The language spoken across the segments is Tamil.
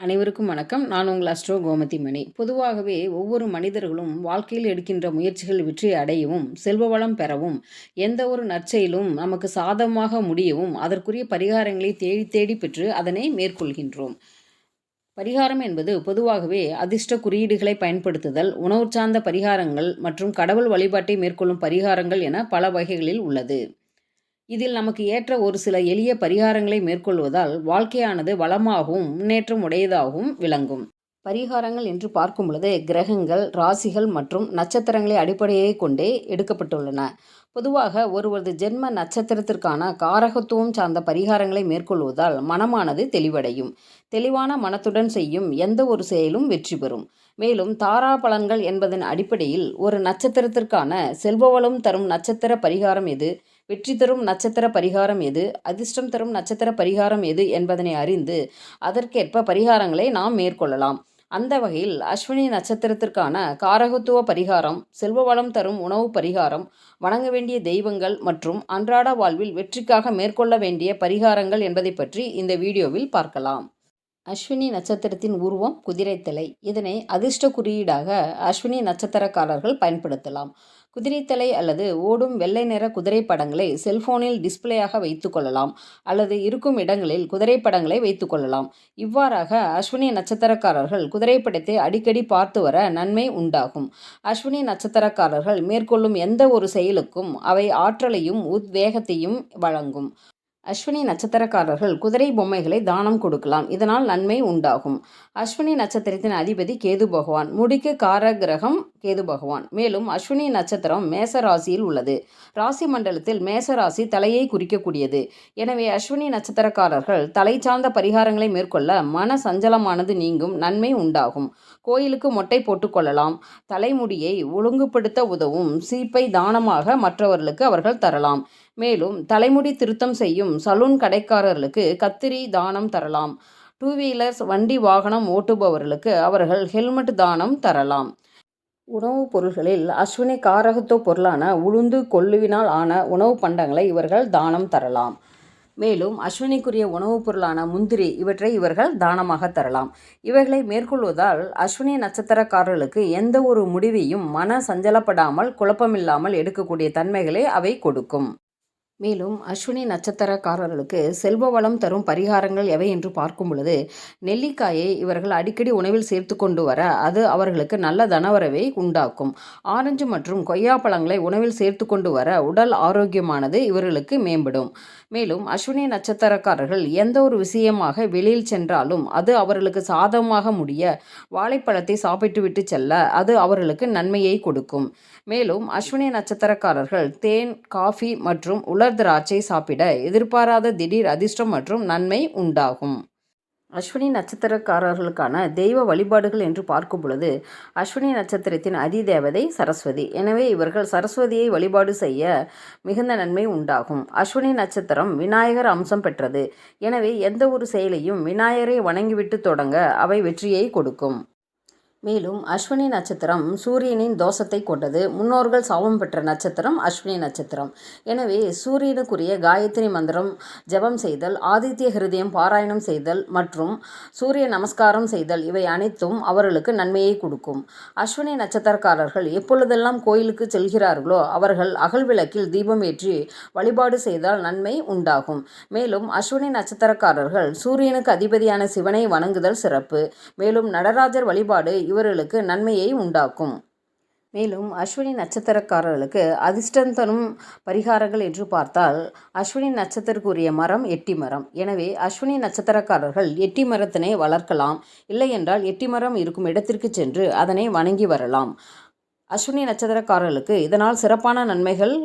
அனைவருக்கும் வணக்கம். நான் உங்கள் அஸ்ட்ரோ கோமதி மணி. பொதுவாகவே ஒவ்வொரு மனிதர்களும் வாழ்க்கையில் எடுக்கின்ற முயற்சிகள் வெற்றி அடையவும் செல்வ வளம் பெறவும் எந்த ஒரு நற்செயலும் நமக்கு சாதகமாக முடியவும் அதற்குரிய பரிகாரங்களை தேடி தேடி பெற்று அதனை மேற்கொள்கின்றோம். பரிகாரம் என்பது பொதுவாகவே அதிர்ஷ்ட குறியீடுகளை பயன்படுத்துதல் உணவு சார்ந்த பரிகாரங்கள் மற்றும் கடவுள் வழிபாட்டை மேற்கொள்ளும் பரிகாரங்கள் என பல வகைகளில் உள்ளது. இதில் நமக்கு ஏற்ற ஒரு சில எளிய பரிகாரங்களை மேற்கொள்வதால் வாழ்க்கையானது வளமாகவும் முன்னேற்றம் உடையதாகவும் விளங்கும். பரிகாரங்கள் என்று பார்க்கும் பொழுது கிரகங்கள் ராசிகள் மற்றும் நட்சத்திரங்களை அடிப்படையை கொண்டே எடுக்கப்பட்டுள்ளன. பொதுவாக ஒருவரது ஜென்ம நட்சத்திரத்திற்கான காரகத்துவம் சார்ந்த பரிகாரங்களை மேற்கொள்வதால் மனமானது தெளிவடையும். தெளிவான மனத்துடன் செய்யும் எந்த ஒரு செயலும் வெற்றி பெறும். மேலும் தாரா பலன்கள் என்பதன் அடிப்படையில் ஒரு நட்சத்திரத்திற்கான செல்வவளம் தரும் நட்சத்திர பரிகாரம் எது? வெற்றி தரும் நட்சத்திர பரிகாரம் எது? அதிர்ஷ்டம் தரும் நட்சத்திர பரிகாரம் எது? என்பதனை அறிந்து அதற்கேற்ப பரிகாரங்களை நாம் மேற்கொள்ளலாம். அந்த வகையில் அஸ்வினி நட்சத்திரத்திற்கான காரகத்துவ பரிகாரம் செல்வ வளம் தரும் உணவு பரிகாரம் வணங்க வேண்டிய தெய்வங்கள் மற்றும் அன்றாட வாழ்வில் வெற்றிக்காக மேற்கொள்ள வேண்டிய பரிகாரங்கள் என்பதை பற்றி இந்த வீடியோவில் பார்க்கலாம். அஸ்வினி நட்சத்திரத்தின் உருவம் குதிரைத்தலை இதனை அதிர்ஷ்ட குறியீடாக அஸ்வினி நட்சத்திரக்காரர்கள் பயன்படுத்தலாம். குதிரைத்தலை அல்லது ஓடும் வெள்ளை நிற குதிரை படங்களை செல்போனில் டிஸ்பிளேயாக வைத்துக்கொள்ளலாம் அல்லது இருக்கும் இடங்களில் குதிரை படங்களை வைத்துக்கொள்ளலாம் இவ்வாறாக அஸ்வினி நட்சத்திரக்காரர்கள் குதிரை படத்தை அடிக்கடி பார்த்து வர நன்மை உண்டாகும். அஸ்வினி நட்சத்திரக்காரர்கள் மேற்கொள்ளும் எந்த ஒரு செயலுக்கும் அவை ஆற்றலையும் உத்வேகத்தையும் வழங்கும். அஸ்வினி நட்சத்திரக்காரர்கள் குதிரை பொம்மைகளை தானம் கொடுக்கலாம். இதனால் நன்மை உண்டாகும். அஸ்வினி நட்சத்திரத்தின் அதிபதி கேது பகவான். முடிக்கு கார கிரகம் கேது பகவான். மேலும் அஸ்வினி நட்சத்திரம் மேச ராசியில் உள்ளது. ராசி மண்டலத்தில் மேச ராசி தலையை குறிக்கக்கூடியது. எனவே அஸ்வினி நட்சத்திரக்காரர்கள் தலை சார்ந்த பரிகாரங்களை மேற்கொள்ள மன சஞ்சலமானது நீங்கும் நன்மை உண்டாகும். கோயிலுக்கு மொட்டை போட்டுக்கொள்ளலாம் தலைமுடியை ஒழுங்குபடுத்த உதவும். சீப்பை தானமாக மற்றவர்களுக்கு அவர்கள் தரலாம். மேலும் தலைமுடி திருத்தம் செய்யும் சலூன் கடைக்காரர்களுக்கு கத்திரி தானம் தரலாம். டூ வீலர்ஸ் வண்டி வாகனம் ஓட்டுபவர்களுக்கு அவர்கள் ஹெல்மெட் தானம் தரலாம். உணவுப் பொருள்களில் அஸ்வினி காரகத்துவ பொருளான உளுந்து கொள்ளுவினால் ஆன உணவுப் பண்டங்களை இவர்கள் தானம் தரலாம். மேலும் அஸ்வினிக்குரிய உணவுப் பொருளான முந்திரி இவற்றை இவர்கள் தானமாக தரலாம். இவைகளை மேற்கொள்வதால் அஸ்வினி நட்சத்திரக்காரர்களுக்கு எந்த ஒரு முடிவையும் மன சஞ்சலப்படாமல் குழப்பமில்லாமல் எடுக்கக்கூடிய தன்மைகளை அவை கொடுக்கும். மேலும் அஸ்வினி நட்சத்திரக்காரர்களுக்கு செல்வ வளம் தரும் பரிகாரங்கள் எவை என்று பார்க்கும் பொழுது நெல்லிக்காயை இவர்கள் அடிக்கடி உணவில் சேர்த்து கொண்டு வர அது அவர்களுக்கு நல்ல தனவரவை உண்டாக்கும். ஆரஞ்சு மற்றும் கொய்யாப்பழங்களை உணவில் சேர்த்து கொண்டு வர உடல் ஆரோக்கியமானது இவர்களுக்கு மேம்படும். மேலும் அஸ்வினி நட்சத்திரக்காரர்கள் எந்த ஒரு விஷயமாக வெளியில் சென்றாலும் அது அவர்களுக்கு சாதகமாக முடிய வாழைப்பழத்தை சாப்பிட்டுவிட்டு செல்ல அது அவர்களுக்கு நன்மையை கொடுக்கும். மேலும் அஸ்வினி நட்சத்திரக்காரர்கள் தேன் காஃபி மற்றும் உலர் திராட்சை சாப்பிட எதிர்பாராத திடீர் அதிர்ஷ்டம் மற்றும் நன்மை உண்டாகும். அஸ்வினி நட்சத்திரக்காரர்களுக்கான தெய்வ வழிபாடுகள் என்று பார்க்கும் பொழுது அஸ்வினி நட்சத்திரத்தின் அதிதேவதை சரஸ்வதி. எனவே இவர்கள் சரஸ்வதியை வழிபாடு செய்ய மிகுந்த நன்மை உண்டாகும். அஸ்வினி நட்சத்திரம் விநாயகர் அம்சம் பெற்றது. எனவே எந்த ஒரு செயலையும் விநாயகரை வணங்கிவிட்டு தொடங்க அவை வெற்றியை கொடுக்கும். மேலும் அஸ்வினி நட்சத்திரம் சூரியனின் தோஷத்தை கொண்டது. முன்னோர்கள் சாபம் பெற்ற நட்சத்திரம் அஸ்வினி நட்சத்திரம். எனவே சூரியனுக்குரிய காயத்ரி மந்திரம் ஜபம் செய்தல் ஆதித்ய ஹிருதயம் பாராயணம் செய்தல் மற்றும் சூரிய நமஸ்காரம் செய்தல் இவை அனைத்தும் அவர்களுக்கு நன்மையை கொடுக்கும். அஸ்வினி நட்சத்திரக்காரர்கள் எப்பொழுதெல்லாம் கோயிலுக்கு செல்கிறார்களோ அவர்கள் அகல் விளக்கில் தீபம் ஏற்றி வழிபாடு செய்தால் நன்மை உண்டாகும். மேலும் அஸ்வினி நட்சத்திரக்காரர்கள் சூரியனுக்கு அதிபதியான சிவனை வணங்குதல் சிறப்பு. மேலும் நடராஜர் வழிபாடு இவர்களுக்கு நன்மையை உண்டாக்கும். மேலும் அஸ்வினி நட்சத்திரக்காரர்களுக்கு அதிர்ஷ்டம் தரும் பரிகாரங்கள் என்று பார்த்தால் அஸ்வினி நட்சத்திரக்குரிய மரம் எட்டி மரம். எனவே அஸ்வினி நட்சத்திரக்காரர்கள் எட்டி மரத்தினை வளர்க்கலாம். இல்லை என்றால் எட்டி மரம் இருக்கும் இடத்திற்கு சென்று அதனை வணங்கி வரலாம். அஸ்வினி நட்சத்திரக்காரர்களுக்கு இதனால் சிறப்பான நன்மைகள்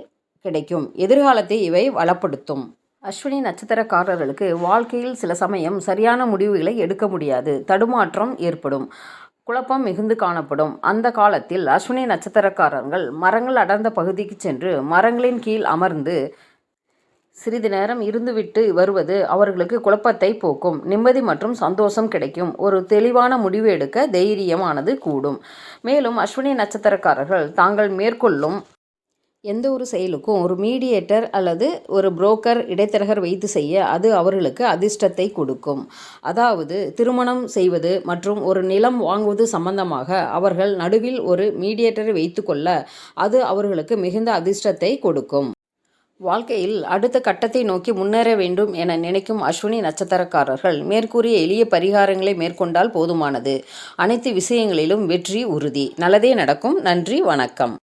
கிடைக்கும். எதிர்காலத்தை இவை வளப்படுத்தும். அஸ்வினி நட்சத்திரக்காரர்களுக்கு வாழ்க்கையில் சில சமயம் சரியான முடிவுகளை எடுக்க முடியாது. தடுமாற்றம் ஏற்படும். குழப்பம் மிகுந்து காணப்படும். அந்த காலத்தில் அஸ்வினி நட்சத்திரக்காரர்கள் மரங்கள் அடர்ந்த பகுதிக்கு சென்று மரங்களின் கீழ் அமர்ந்து சிறிது நேரம் இருந்துவிட்டு வருவது அவர்களுக்கு குழப்பத்தை போக்கும். நிம்மதி மற்றும் சந்தோஷம் கிடைக்கும். ஒரு தெளிவான முடிவு எடுக்க தைரியமானது கூடும். மேலும் அஸ்வினி நட்சத்திரக்காரர்கள் தாங்கள் மேற்கொள்ளும் எந்த ஒரு செயலுக்கும் ஒரு மீடியேட்டர் அல்லது ஒரு புரோக்கர் இடைத்தரகர் வைத்து செய்ய அது அவர்களுக்கு அதிர்ஷ்டத்தை கொடுக்கும். அதாவது திருமணம் செய்வது மற்றும் ஒரு நிலம் வாங்குவது சம்பந்தமாக அவர்கள் நடுவில் ஒரு மீடியேட்டரை வைத்துக்கொள்ள அது அவர்களுக்கு மிகுந்த அதிர்ஷ்டத்தை கொடுக்கும். வாழ்க்கையில் அடுத்த கட்டத்தை நோக்கி முன்னேற வேண்டும் என நினைக்கும் அஸ்வினி நட்சத்திரக்காரர்கள் மேற்கூறிய எளிய பரிகாரங்களை மேற்கொண்டால் போதுமானது. அனைத்து விஷயங்களிலும் வெற்றி உறுதி. நல்லதே நடக்கும். நன்றி வணக்கம்.